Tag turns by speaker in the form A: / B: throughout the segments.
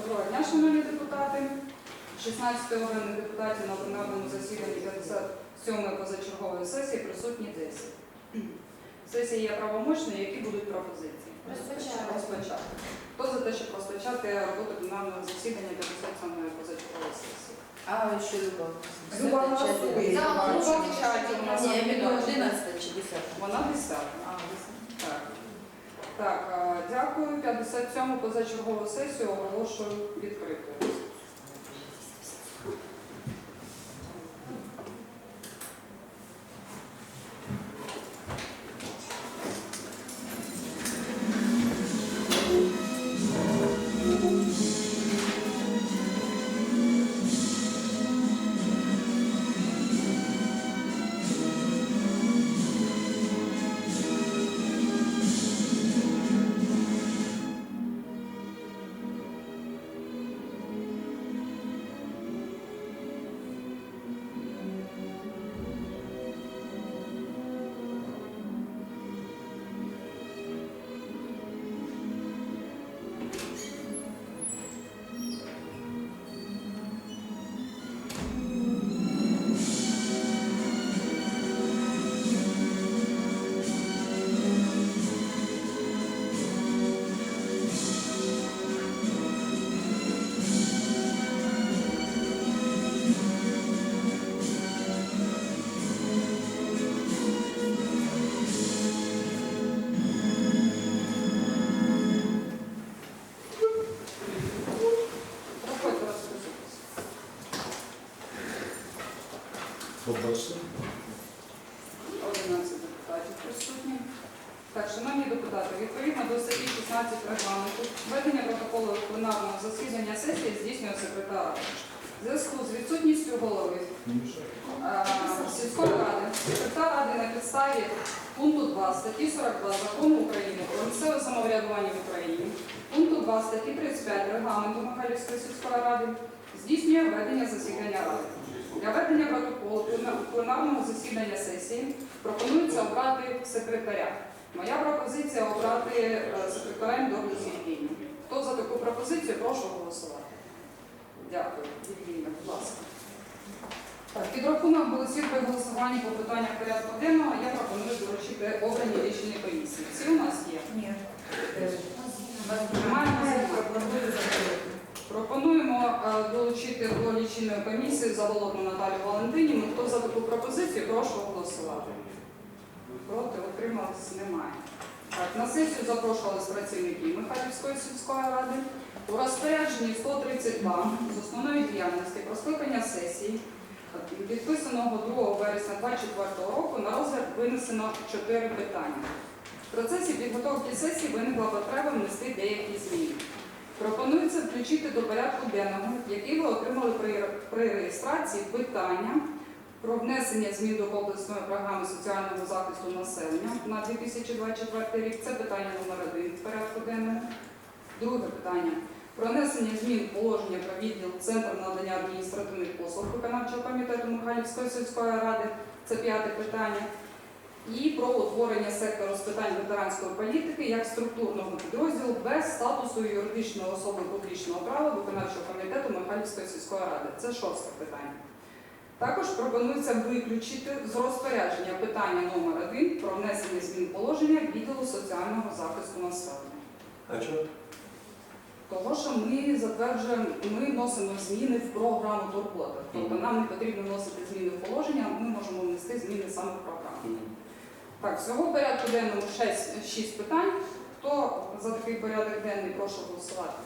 A: Доброго дня, шановні депутати. 16 обраних депутатів на пленарному засіданні 57-ї позачергової сесії присутні 10. Сесія є правомочною, які будуть пропозиції?
B: Розпочати.
A: Розпочати. Хто за те, щоб розпочати роботу пленарного засідання 57-ї позачергової сесії?
B: А ще Люба.
A: Люба голосує. Люба в чаті у нас
B: Ні, я 11 чи 10.
A: Вона 10. Так, е, дякую. 57-му позачергову сесію оголошую відкритою. Підставі пункту 2 статті 42 закону України про місцеве самоврядування в Україні, пункту 2 статті 35 регламенту Михайлівської сільської ради здійснює ведення засідання ради. Для ведення протоколу плена- пленарного засідання сесії пропонується обрати секретаря. Моя пропозиція обрати е, секретарем Добру Євгенію. Хто за таку пропозицію, прошу голосувати. Дякую. Євгенія, будь ласка. Так, підрахунок голосів при голосуванні по питаннях порядку денного я пропоную доручити обрані рішення комісії. Всі у нас є?
B: Ні. Немає, пропоную закрити.
A: Пропонуємо е, долучити до лічильної комісії Заболотну Наталію Валентинівну. Хто за таку пропозицію, прошу голосувати. Проти утрималися немає. Так, на сесію запрошувались працівники Михайлівської сільської ради. У розпорядженні 132 з основної діяльності про скликання сесії, підписаного 2 вересня 2024 року, на розгляд винесено 4 питання. В процесі підготовки сесії виникла потреба внести деякі зміни. Пропонується включити до порядку денного, який ви отримали при, при реєстрації, питання про внесення змін до комплексної програми соціального захисту населення на 2024 рік. Це питання номер один в порядку денному. Друге питання про внесення змін положення про відділ Центр надання адміністративних послуг виконавчого комітету Михайлівської сільської ради. Це п'яте питання. І про утворення сектору з питань ветеранської політики як структурного підрозділу без статусу юридичної особи публічного права виконавчого комітету Михайлівської сільської ради. Це шосте питання. Також пропонується виключити з розпорядження питання номер 1 про внесення змін положення відділу соціального захисту населення.
C: А чого?
A: Того, що ми затверджуємо, ми вносимо зміни в програму турбота. Тобто нам не потрібно вносити зміни в положення, ми можемо внести зміни саме в програму. Так, всього порядку денному 6, 6 питань. Хто за такий порядок денний, прошу голосувати.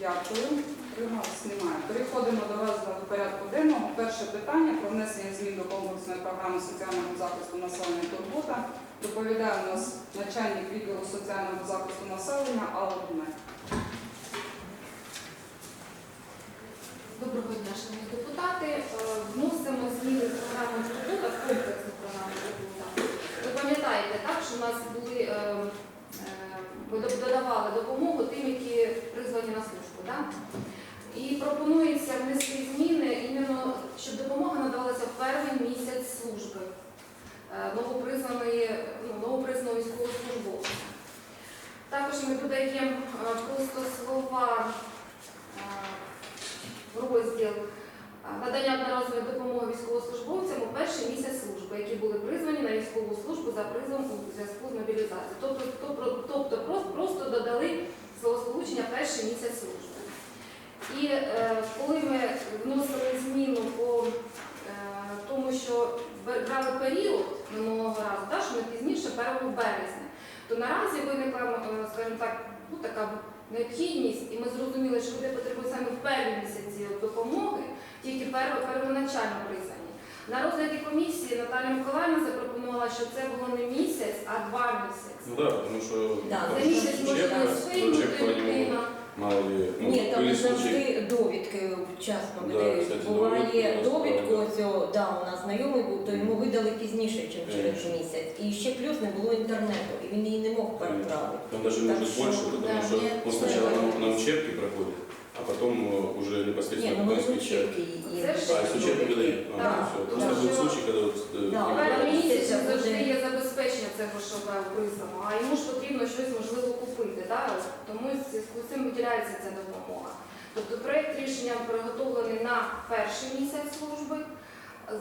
A: Дякую. Трималось немає. Переходимо до розгляду порядку денного. Перше питання про внесення змін до комплексної програми соціального захисту населення турбота. Доповідає у нас начальник відділу соціального захисту населення Алла Дунай.
D: Доброго дня, шановні депутати. Е, Вносимо зміни в програму «Турбота», в комплексну програму «Турбота». Ви пам'ятаєте, так, що у нас були, е, е, до- додавали допомогу тим, які призвані на службу. Так? І пропонується внести зміни, щоб допомога надавалася в перший місяць служби е, новопризваної, ну, новопризваного військовослужбовця. Також ми додаємо е, просто слова е, в розділ е, надання одноразової допомоги військовослужбовцям у перший місяць служби, які були призвані на військову службу за призовом у зв'язку з мобілізацією. Тобто, тобто, тобто просто, просто додали словосполучення перший місяць служби. І е, коли ми вносили зміну по е, тому, що брали період минулого разу, так, що ми пізніше 1 березня, то наразі виникла, е, скажімо так, ну, така необхідність, і ми зрозуміли, що люди потребують саме в перші місяці допомоги, тільки перво- первоначально призвані. На розгляді комісії Наталія Миколаївна запропонувала, що це було не місяць, а два місяці.
C: Ну да, потому что...
B: Да,
D: За місяць
C: по нему,
D: людина.
C: Мало ну,
B: Ні, там не завжди довідки вчасно
C: Да,
B: видають.
C: кстати,
B: Буває
C: довідку
B: довідку,
C: розправили.
B: ось, да, у нас знайомий був, то йому видали пізніше, ніж через
C: Конечно.
B: місяць. І ще плюс не було інтернету, і він її не мог переправити.
C: там даже
B: Так
C: может
B: что,
C: больше, потому
B: да,
C: что
B: мне
C: он сначала на, на учебке проходит, а потом э, уже
B: Ні,
C: непосредственно
B: ну
C: в
B: вони
C: Донецкий чек.
B: учебки її
D: Це ж-
C: А, с учебки
B: довідки.
C: выдают? А,
D: Да,
C: все.
D: да.
C: Просто был
D: Что-
C: случай, когда вот... э,
B: Да,
C: не
B: а
D: Перший
C: было.
D: місяць
B: місяця
D: завжди
B: буде.
D: є забезпечення цього, що ви призвано, а йому ж потрібно щось можливо купити. Да? Тому в зв'язку з цим виділяється ця допомога. Тобто проєкт рішення приготовлений на перший місяць служби.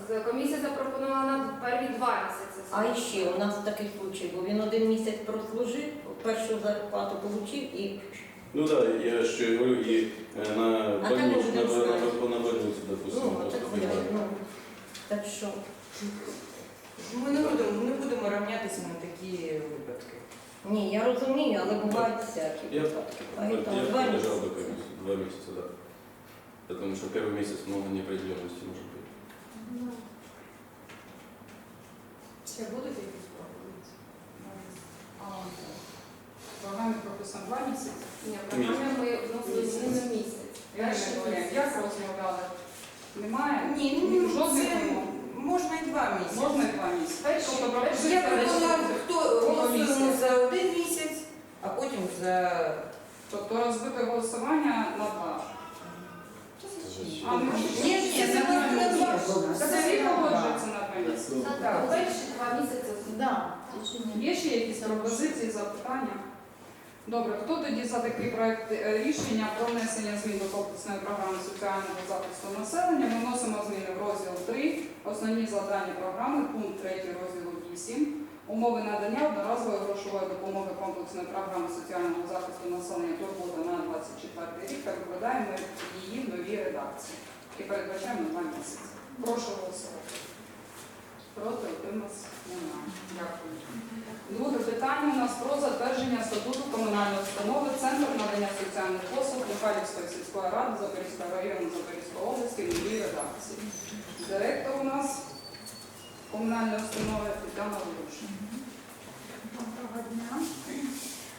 D: З- Комісія запропонувала на перві два місяці
B: А
D: служби.
B: ще у нас такий случай, бо він один місяць прослужив, першу зарплату отримав і
C: Ну да, я еще говорю, и э, на
B: А там
C: больницу,
B: уже
C: на,
B: не знаю.
C: на, на больницу, допустим,
B: ну,
C: просто
B: так,
C: понимаю.
B: ну, так що.
E: Ми не будемо, не будемо рівнятися на такі випадки.
B: Ні, я розумію, але бувають всякі
C: Я-
B: випадки.
C: Вот
B: Поэтому
C: Я
B: два
C: поддержал бы
B: місяці.
C: комиссию, два месяца, да. Потому что первый месяц много неопределенности может быть.
A: Ще будуть якісь програмі два місяці.
D: Ні, в ми вносили зміни на місяць.
A: Я
D: Перший
A: не говорю, як розмовляли? Немає?
E: Ні, ну
A: Жодних
E: це
A: вимог.
E: можна і два місяці.
A: Можна і два місяці. Тобто
D: перший-
E: Я пропонував, хто голосуємо за один місяць, а потім за
A: Тобто розбите голосування на два. А, ну,
E: ні, ні, це просто на два.
A: Це всі погоджуються на два місяці.
E: Так.
D: Перші два місяці.
B: Да.
A: Є ще якісь пропозиції, запитання? Добре, хто тоді за такий проект е, рішення про внесення змін до комплексної програми соціального захисту населення? Ми вносимо зміни в розділ 3, основні завдання програми, пункт 3 розділу 8. Умови надання одноразової грошової допомоги комплексної програми соціального захисту населення турбота на 24 рік та викладаємо її в новій редакції і передбачаємо два місяці. Прошу голосувати. Проти утриматися немає. Дякую. Друге питання у нас про затвердження статуту комунальної установи Центр надання соціальних послуг Михайлівської сільської ради Запорізького району Запорізької області в новій редакції. Директор у нас комунальної установи Тетяна Луша.
F: Доброго дня.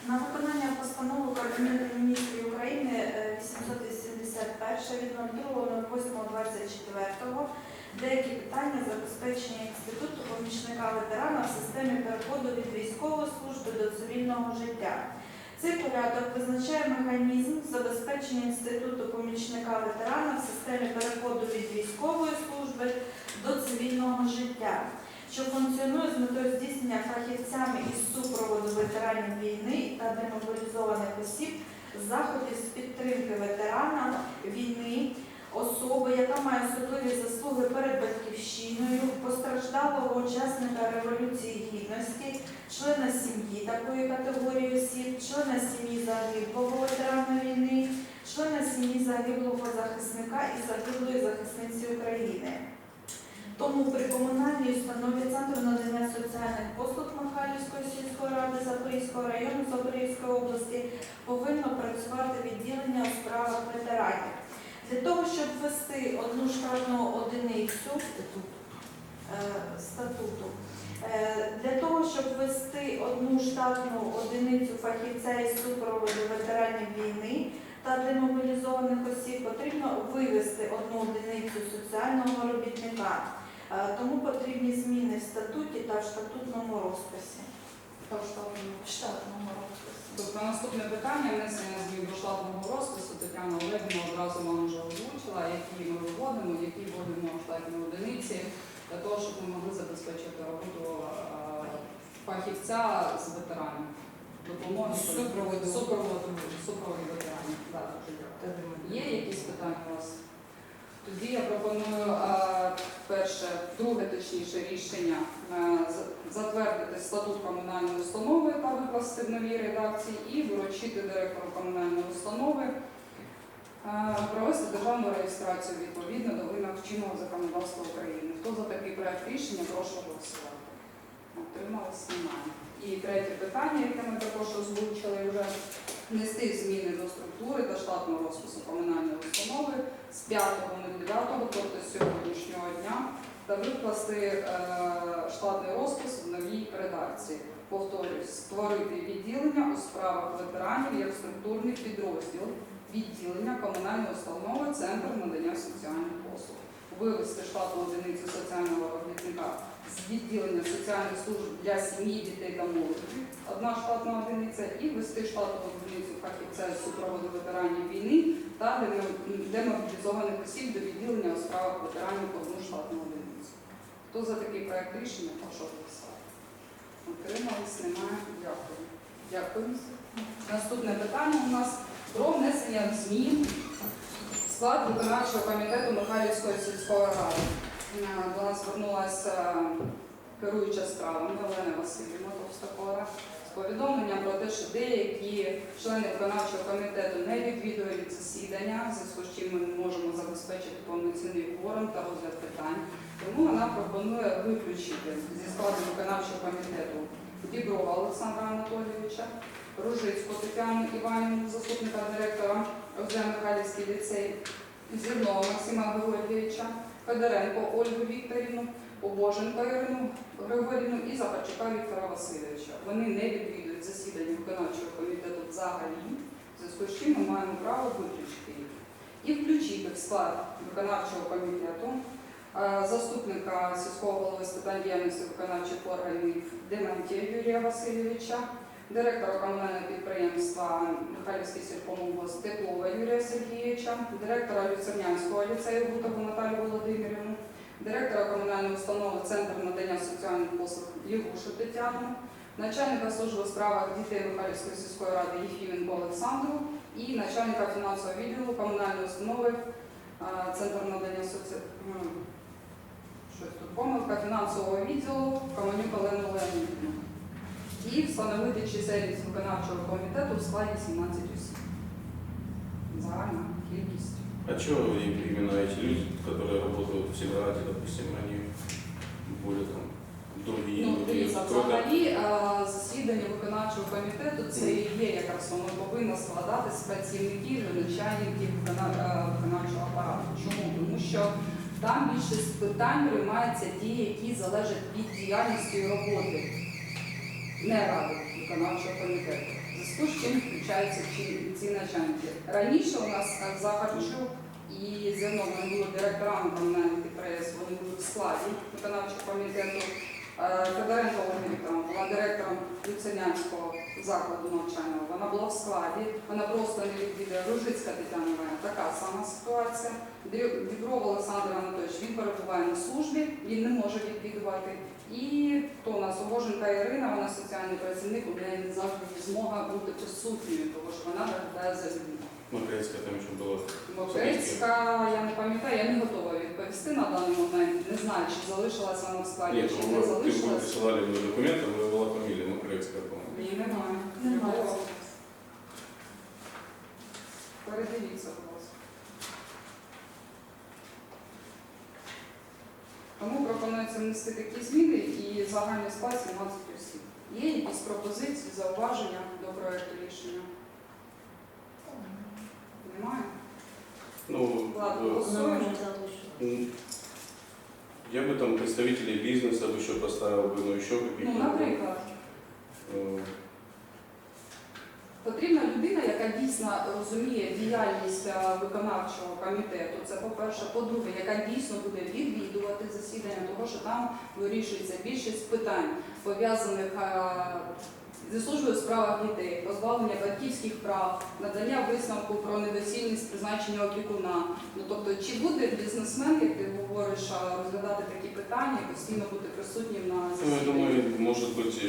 F: На виконання постанови Кабінету міністрів України е, 881 від 02.08.24 деякі питання забезпечення інституту помічника ветерана в системі переходу від військової служби до цивільного життя. Цей порядок визначає механізм забезпечення інституту помічника ветерана в системі переходу від військової служби до цивільного життя що функціонує з метою здійснення фахівцями із супроводу ветеранів війни та демобілізованих осіб заходів з підтримки ветерана війни, особи, яка має особливі заслуги перед батьківщиною, постраждалого учасника Революції Гідності, члена сім'ї такої категорії осіб, члена сім'ї загиблого ветерана війни, члена сім'ї загиблого захисника і загиблої захисниці України. Тому при комунальній установі Центру надання соціальних послуг Михайлівської сільської ради Запорізького району Запорізької області повинно працювати відділення у справах ветеранів. Для того, щоб ввести одну штатну одиницю е, статуту, е, для того, щоб ввести одну штатну одиницю фахівця із супроводу ветеранів війни та демобілізованих осіб, потрібно вивести одну одиницю соціального робітника. Е, Тому потрібні зміни в статуті та в статутному розписі.
A: В штатному
F: розписі.
A: Тобто наступне питання внесення змін до штатного розпису Тетяна Олегівна одразу вам вже озвучила, які ми виводимо, які вводимо штатні одиниці для того, щоб ми могли забезпечити роботу е, фахівця з ветеранів. допомоги
E: Супроводу.
A: супроводу ветеранів. Є якісь питання у вас? Тоді я пропоную е, перше, друге точніше рішення затвердити статут комунальної установи та викласти в новій редакції і доручити директору комунальної установи е, провести державну реєстрацію відповідно до вимог чинного законодавства України. Хто за такий проект рішення, прошу голосувати. Отрималось немає. І третє питання, яке ми також озвучили вже внести зміни до структури та штатного розпису комунальної установи з 5.09, тобто з сьогоднішнього дня, та викласти е, штатний розпис в новій редакції. Повторюсь, створити відділення у справах ветеранів як структурний підрозділ відділення комунальної установи Центр надання соціальних послуг. Вивести штатну одиницю соціального робітника з відділення соціальних служб для сім'ї, дітей та молоді, одна штатна одиниця, і ввести штатну одиницю фахівця з супроводу ветеранів війни та демобілізованих осіб до відділення у справах ветеранів одну штатну одиницю. Хто за такий проект рішення, прошу голосувати. Отримались, немає. Дякую. Дякую. Наступне питання у нас про внесення змін склад виконавчого комітету Михайлівської сільської ради. Е, До нас звернулася керуюча справами Олена Васильівна Товстокора з повідомленням про те, що деякі члени виконавчого комітету не відвідують засідання, зв'язку з чим ми не можемо забезпечити повноцінний кворум та розгляд питань. Тому вона пропонує виключити зі складу виконавчого комітету Діброва Олександра Анатолійовича, Ружицьку Тетяну Іванівну, заступника директора Михайлівський ліцей, Зірнова Максима Георгійовича, Федоренко Ольгу Вікторівну, Побоженко Ірину Григорівну і Захарчука Віктора Васильовича. Вони не відвідують засідання виконавчого комітету взагалі, в зв'язку з чим ми маємо право виключити їх. І включити в склад виконавчого комітету заступника сільського голови з питань діяльності виконавчих органів Демантія Юрія Васильовича, директора комунального підприємства Михайлівський сільпомогос Теплова Юрія Сергійовича, директора Люцернянського ліцею Бутову Наталію Володимирівну, директора комунальної установи Центр надання соціальних послуг Євушу Тетяну, начальника служби у справах дітей Михайлівської сільської ради Єфіменко Олександру і начальника фінансового відділу комунальної установи а, Центр надання соціальних щось тут помилка фінансового відділу Команюк Олену Леонідівну. І встановити чисельність виконавчого комітету в складі 17 осіб. Загальна кількість.
C: А чего именно эти люди, которые работают в Севраде, допустим, они более там другие
A: Ну,
C: люди?
A: дивіться, взагалі е, засідання виконавчого комітету це і є якраз воно повинно складатися з працівників і начальників викона- е, виконавчого апарату. Чому? Тому що там більшість питань приймаються ті, які залежать від діяльності роботи не ради виконавчого комітету. Зв'язку з чим включаються ці, начальники. Раніше у нас Захарчук і Зернов вони були директорами комунальних підприємств, вони були в складі виконавчого комітету. Е, Федоренко Ольга була директором Люценянського закладу навчального. Вона була в складі, вона просто не відвідує Ружицька Тетяна Іванівна, така сама ситуація. Дрю- Дібров Олександр Анатолійович, він перебуває на службі, він не може відвідувати. І хто у нас Обоженка Ірина, вона соціальний працівник, у неї не завжди є змога бути присутньою, тому що вона доглядає за людьми.
C: Макрецкая там еще была.
A: Мокрицька, я не пам'ятаю, я не готова відповісти на даний момент. Не знаю, чи залишилася вона в складі,
C: Нет,
A: чи
C: ну,
A: не
C: вы вы
A: залишилася.
C: присылали мне документы, у нее была фамилия Макрецкая, по-моему.
A: Ні, немає.
F: Немає.
A: Любого. Передивіться, будь ласка. Тому пропонується внести такі зміни і загальний склад 17 осіб. Є якісь пропозиції, зауваження до проекту рішення? Немає?
C: Ну,
A: Ладно,
C: э,
A: голосуємо.
B: Нам не залишилось.
C: м, я бы там представителей бизнеса бы еще поставил бы, ну еще каких-то.
A: Ну, наприклад.
C: э,
A: Потрібна людина, яка дійсно розуміє діяльність е, виконавчого комітету. Це по-перше. По-друге, яка дійсно буде відвідувати засідання, тому що там вирішується більшість питань, пов'язаних е, зі служби у справах дітей, позбавлення батьківських прав, надання висновку про недоцільність призначення опікуна. Ну тобто, чи буде бізнесмен, як ти говориш, розглядати такі питання постійно бути присутнім на
C: Ну, я думаю, может быть,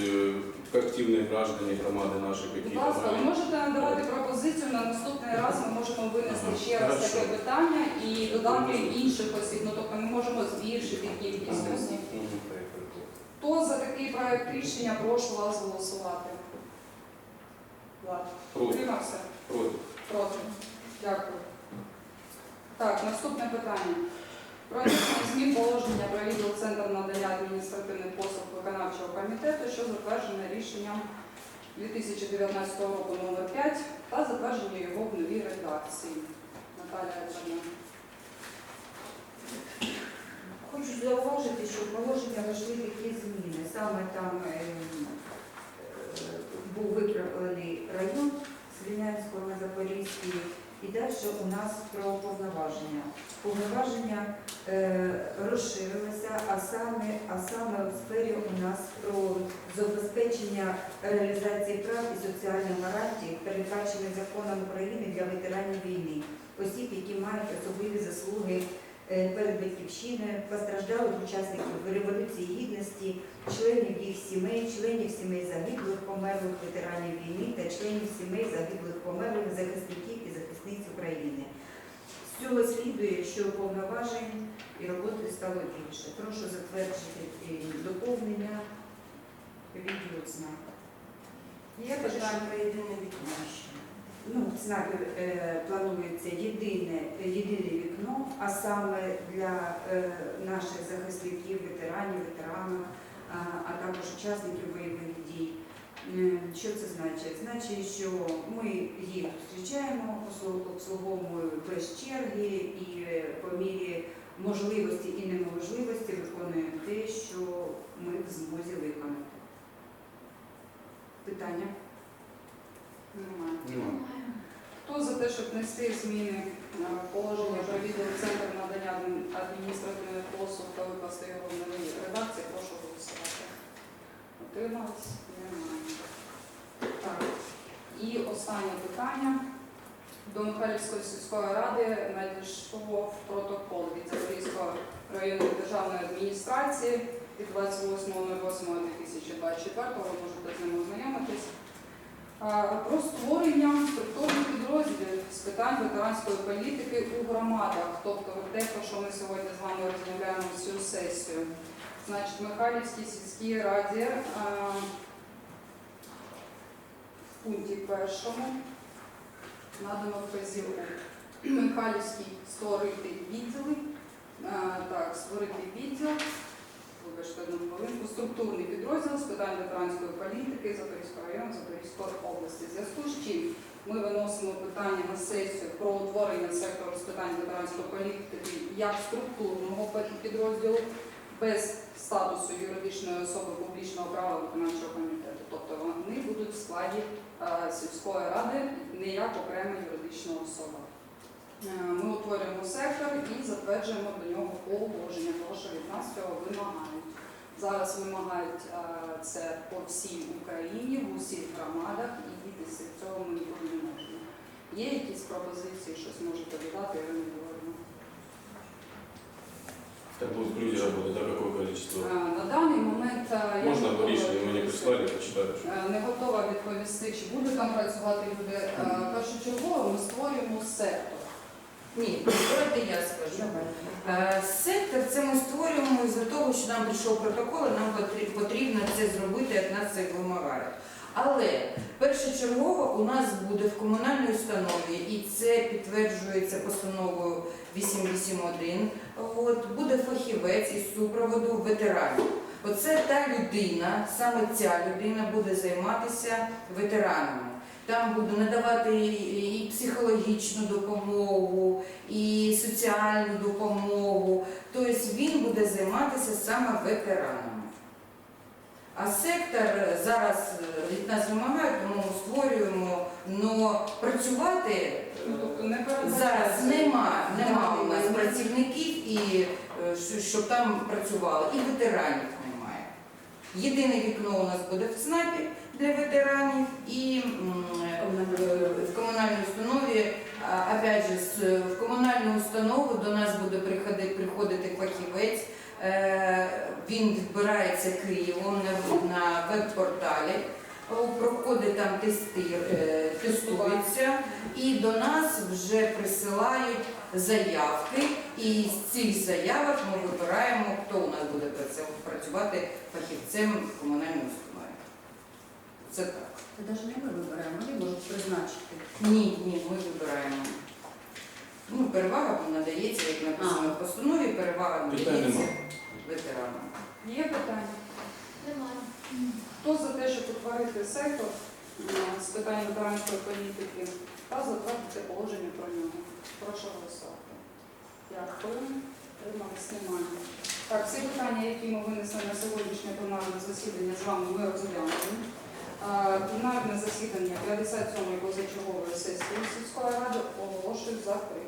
C: э, как активные граждане громады наши
A: Будь
C: какие-то.
A: ласка, ви
C: знают.
A: можете надавати пропозицію на наступний раз. Ми можемо винести
C: Ага,
A: ще раз
C: хорошо.
A: таке питання і додати інших осіб. Ну тобто ми можемо збільшити кількість
C: Мгм.
A: осіб.
C: Мгм, поехали.
A: Хто за такий проект рішення, прошу вас голосувати. Влад.
C: Против.
A: Утримався?
C: Против.
A: Проти. Дякую. Так, наступне питання. Про змін положення про відділ Центр надання адміністративних послуг виконавчого комітету, що затверджене рішенням 2019 року номер 5 та затвердження його в новій редакції. Наталія Іванівна.
G: Хочу зауважити, що положення вийшли такі зміни. Саме там е, е, був викраплений район Слінянського на Запорізький, і далі у нас про повноваження. Повноваження е, розширилися, а саме, а саме в сфері у нас про забезпечення реалізації прав і соціальних гарантій, передбачених законом України для ветеранів війни, осіб, які мають особливі заслуги е, перед батьківщиною, постраждалих учасників Революції Гідності, членів їх сімей, членів сімей загиблих, померлих ветеранів війни та членів сімей загиблих померлих захисників і захисниць України. З цього слідує, що повноважень і роботи стало більше. Прошу затвердити е, доповнення відділу ЦНАП.
E: Є питання про єдине вікно ще.
G: Ну, в е, планується єдине, єдине вікно, а саме для е, наших захисників, ветеранів, ветеранів, а, а також учасників бойових Що це значить? Значить, що ми їх зустрічаємо, обслуг- обслуговуємо без черги і по мірі можливості і неможливості виконуємо те, що ми в змозі виконати. Питання?
A: Немає.
C: Нема.
A: Хто за те, щоб внести зміни положення про відділ Центр надання адміністративних послуг та викласти його в новій редакції, прошу голосувати. Утримались? Немає. І останнє питання. До Михайлівської сільської ради надійшов протокол від Запорізької районної державної адміністрації від 28.08.2024, ви можете з ним ознайомитись. Про створення структурних підрозділів з питань ветеранської політики у громадах, тобто те, про що ми сьогодні з вами розмовляємо цю сесію. Значить, Михайлівській сільській раді пункті першому надано вказівку Михайлівський створити відділи, а, так, створити відділ. Вибачте одну хвилинку, структурний підрозділ з питань ветеранської політики Запорізького району Запорізької області. Зв'язку з чим ми виносимо питання на сесію про утворення сектору з питань ветеранської політики як структурного підрозділу без статусу юридичної особи публічного права виконавчого комітету. Тобто вони будуть в складі е, сільської ради не як окрема юридична особа. Е, Ми утворюємо сектор і затверджуємо до нього положення, тому що від нас цього вимагають. Зараз вимагають е, це по всій Україні, в усіх громадах, і дітися цього ми ніколи не можемо. Є якісь пропозиції, щось можете додати, Ірина Георгіївна?
C: Так будут люди работать, да, какое количество?
A: Е, На даний момент е, я
C: Можно
A: готова
C: мы не прислали, почитали.
A: Е, Не готова відповісти, чи будуть там працювати люди. Е, Першочергово ми створюємо сектор.
E: Ні, давайте я скажу. Е, Сектор це ми створюємо із-за того, що нам прийшов протокол, і нам потр- потрібно це зробити, як нас це вимагають. Але першочергово у нас буде в комунальній установі, і це підтверджується постановою 881, от, буде фахівець із супроводу ветеранів. Оце та людина, саме ця людина буде займатися ветеранами. Там буде надавати і психологічну допомогу, і соціальну допомогу. Тобто він буде займатися саме ветеранами. А сектор зараз е, від нас вимагає, тому створюємо, але працювати
A: Ну, тобто не
E: е, зараз нема, нема у нас працівників, і, е, щоб там працювали, і ветеранів немає. Єдине вікно у нас буде в ЦНАПі, для ветеранів і е, в комунальній установі, опять же, в комунальну установу до нас буде приходити, приходити фахівець. Е, Він відбирається Києвом на, веб-порталі, проходить там тести, е, тестується, і до нас вже присилають заявки, і з цих заявок ми вибираємо, хто у нас буде працювати фахівцем в комунальній установі. Це так.
G: Це навіть не ми вибираємо, вони можуть призначити.
E: Ні, ні, ми вибираємо. Ну, перевага надається, як написано в постанові, перевага надається. Ветеранам.
A: Є питання?
D: Немає.
A: Хто за те, щоб утворити сектор е, з питань ветеранської політики та затвердити положення про нього? Прошу голосувати. Дякую. Тримались немає. Так, всі питання, які ми винесли на сьогоднішнє пленарне засідання, з вами ми розглянули. Е, Пленарне засідання 57-ї позачергової сесії сільської ради оголошую закритим.